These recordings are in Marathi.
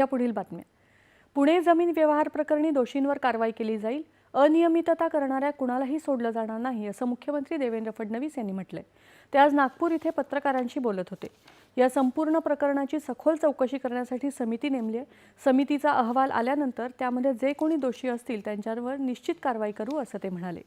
या पुढील बातम्या. पुणे जमीन व्यवहार प्रकरणी दोषींवर कारवाई केली जाईल. अनियमितता करणाऱ्या कुणालाही सोडलं जाणार नाही असं मुख्यमंत्री देवेंद्र फडणवीस यांनी म्हटलंय. ते आज नागपूर इथे पत्रकारांशी बोलत होते. या संपूर्ण प्रकरणाची सखोल चौकशी करण्यासाठी समिती नेमली आहे. समितीचा अहवाल आल्यानंतर त्यामध्ये जे कोणी दोषी असतील त्यांच्यावर निश्चित कारवाई करू असं ते म्हणाले.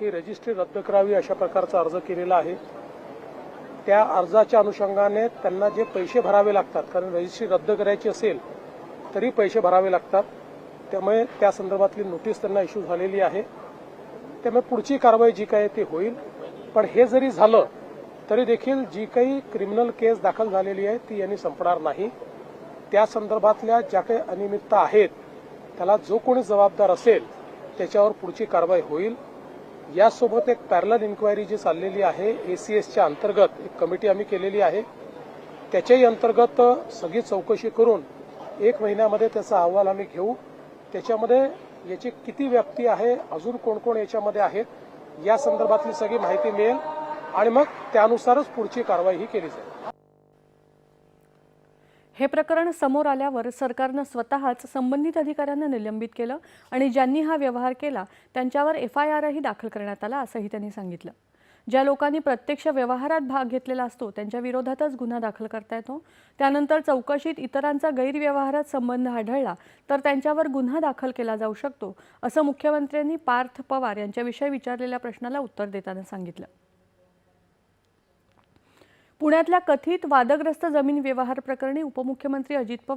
ही रजिस्ट्री रद्द करावी अशा प्रकारचा अर्ज केलेला आहे. त्या अर्जाच्या अनुषंगाने त्यांना जे पैसे भरावे लागतात कारण रजिस्ट्री रद्द करायची असेल तरी पैसे भरावे लागतात. त्यामुळे त्या संदर्भातली नोटीस त्यांना इश्यू झालेली आहे. त्यामुळे पुढची कारवाई जी काय आहे ती होईल. पण हे जरी झालं तरी देखील जी काही क्रिमिनल केस दाखल झालेली आहे ती यांनी संपणार नाही. त्या संदर्भातल्या ज्या काही अनियमितता आहेत त्याला जो कोणी जबाबदार असेल त्याच्यावर पुढची कारवाई होईल. यासोबत एक पॅरल इन्क्वायरी जी चाललेली आहे एसीएसच्या अंतर्गत एक कमिटी आम्ही केलेली आहे. त्याच्याही अंतर्गत सगळी चौकशी करून एक महिन्यामध्ये त्याचा अहवाल आम्ही घेऊ. त्याच्यामध्ये याची किती व्याप्ती आहे अजून कोण कोण याच्यामध्ये आहेत या संदर्भातली सगळी माहिती मिळेल. आणि मग त्यानुसारच पुढची कारवाई ही केली जाईल. हे प्रकरण समोर आल्यावर सरकारनं स्वतःच संबंधित अधिकाऱ्यांना निलंबित केलं आणि ज्यांनी हा व्यवहार केला त्यांच्यावर एफ आय आरही दाखल करण्यात आला असंही त्यांनी सांगितलं. ज्या लोकांनी प्रत्यक्ष व्यवहारात भाग घेतलेला असतो त्यांच्या विरोधातच गुन्हा दाखल करता येतो. त्यानंतर चौकशीत इतरांचा गैरव्यवहारात संबंध आढळला तर त्यांच्यावर गुन्हा दाखल केला जाऊ शकतो असं मुख्यमंत्र्यांनी पार्थ पवार यांच्याविषयी विचारलेल्या प्रश्नाला उत्तर देताना सांगितलं. पुण्यातल्या कथित वादग्रस्त जमीन व्यवहार प्रकरणी उपमुख्यमंत्री अजित पवार